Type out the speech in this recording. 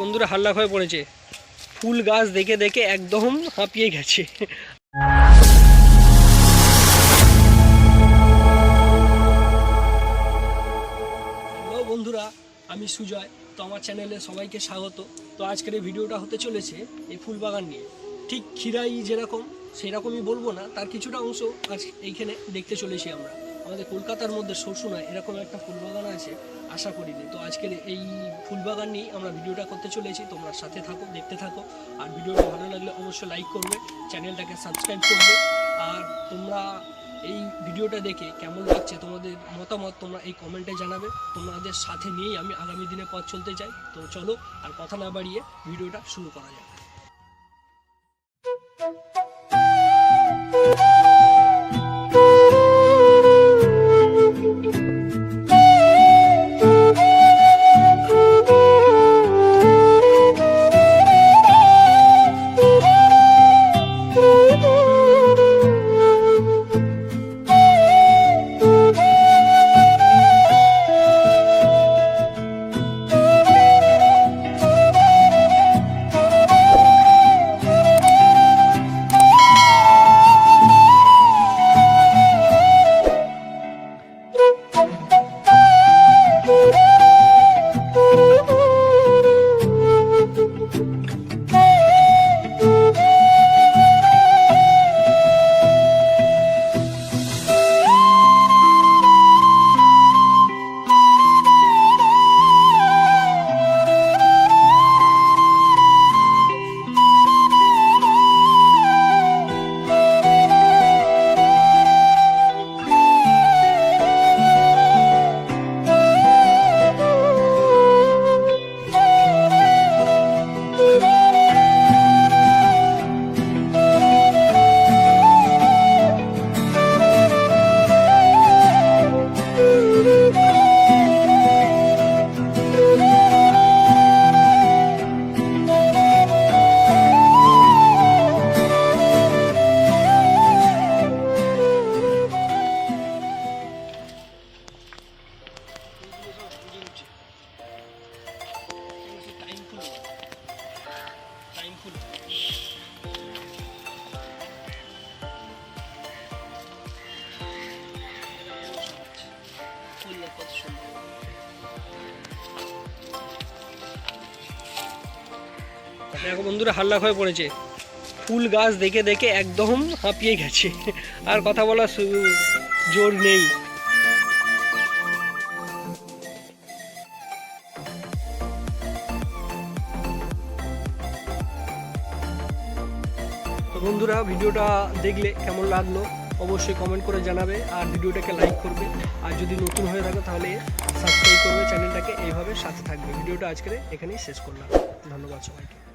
বন্ধুরা হাল্লা হয়ে পড়েছে। ফুল গাছ দেখে দেখে একদম হাঁপিয়ে গেছে। বন্ধুরা, আমি সুজয়। তো আমার চ্যানেলে সবাইকে স্বাগত। তো আজকের এই ভিডিওটা হতে চলেছে এই ফুল বাগান নিয়ে। ঠিক খিরাই যেরকম, সেরকমই বলব না, তার কিছুটা অংশ আজ এইখানে দেখতে চলেছি আমরা। আমাদের কলকাতার মধ্যে সরসুনায় এরকম একটা ফুল বাগান আছে, আশা করিনি। তো আজকের এই ফুল বাগান নিয়েই আমরা ভিডিওটা করতে চলেছি, তোমরা সাথে থাকো, দেখতে থাকো। আর ভিডিওটা ভালো লাগলে অবশ্যই লাইক করবে, চ্যানেলটাকে সাবস্ক্রাইব করবে। আর তোমরা এই ভিডিওটা দেখে কেমন লাগছে, তোমাদের মতামত তোমরা এই কমেন্টে জানাবে। তোমাদের সাথে নিয়েই আমি আগামী দিনে পথ চলতে চাই। তো চলো, আর কথা না বাড়িয়ে ভিডিওটা শুরু করা যাক। দেখো বন্ধুরা, হাল্লা হয়ে পড়েছে। ফুল গাছ দেখে দেখে একদম হাঁপিয়ে গেছে। আর কথা বলার জোর নেই। বন্ধুরা, ভিডিওটা দেখলে কেমন লাগল অবশ্যই কমেন্ট করে জানাবে আর ভিডিওটাকে লাইক করবে। আর যদি নতুন হয়ে থাকো তাহলে সাবস্ক্রাইব করবে চ্যানেলটাকে এইভাবে সাথে থাকবে। ভিডিওটা আজকে এখানেই শেষ করলাম। ধন্যবাদ সবাইকে।